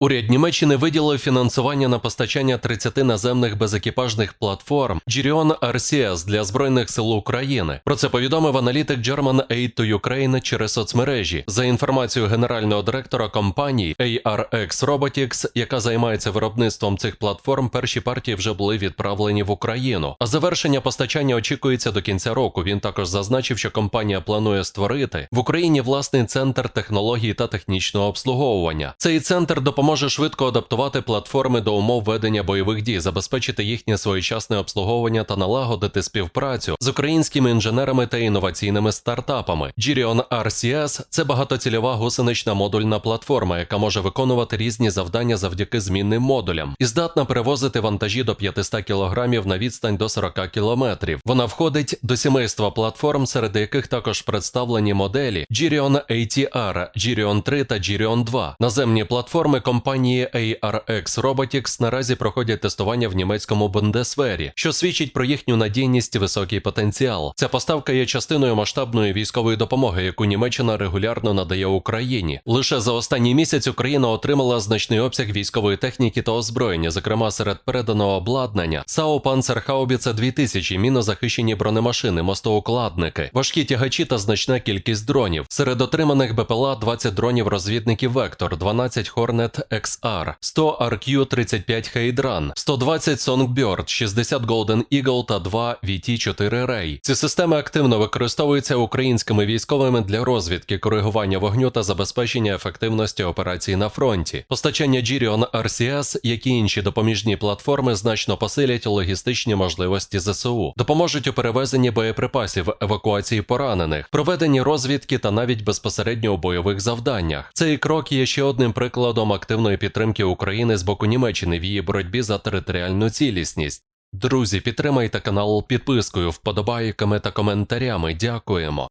Уряд Німеччини виділив фінансування на постачання 30 наземних безекіпажних платформ Girion RCS для збройних сил України. Про це повідомив аналітик German Aid to Ukraine через соцмережі. За інформацією генерального директора компанії ARX Robotics, яка займається виробництвом цих платформ, перші партії вже були відправлені в Україну. А завершення постачання очікується до кінця року. Він також зазначив, що компанія планує створити в Україні власний центр технологій та технічного обслуговування. Цей центр допоможе швидко адаптувати платформи до умов ведення бойових дій, забезпечити їхнє своєчасне обслуговування та налагодити співпрацю з українськими інженерами та інноваційними стартапами. Girion RCS – це багатоцільова гусенична модульна платформа, яка може виконувати різні завдання завдяки змінним модулям і здатна перевозити вантажі до 500 кг на відстань до 40 км. Вона входить до сімейства платформ, серед яких також представлені моделі Girion ATR, Girion 3 та Girion 2. Наземні платформи компанії ARX Robotics наразі проходять тестування в німецькому Бундесвері, що свідчить про їхню надійність і високий потенціал. Ця поставка є частиною масштабної військової допомоги, яку Німеччина регулярно надає Україні. Лише за останній місяць Україна отримала значний обсяг військової техніки та озброєння, зокрема серед переданого обладнання САУ Панцерхаубіце 2000, мінозахищені бронемашини, мостоукладники, важкі тягачі та значна кількість дронів. Серед отриманих БПЛА 20 дронів розвідників Вектор, 12 Hornet XR, 100 RQ-35 Heidrun, 120 Songbird, 60 Golden Eagle та 2 VT-4 Ray. Ці системи активно використовуються українськими військовими для розвідки, коригування вогню та забезпечення ефективності операцій на фронті. Постачання Girion RCS, як і інші допоміжні платформи, значно посилять логістичні можливості ЗСУ, допоможуть у перевезенні боєприпасів, евакуації поранених, проведенні розвідки та навіть безпосередньо у бойових завданнях. Цей крок є ще одним прикладом активної підтримки України з боку Німеччини в її боротьбі за територіальну цілісність. Друзі, підтримайте канал підпискою, вподобайками та коментарями. Дякуємо.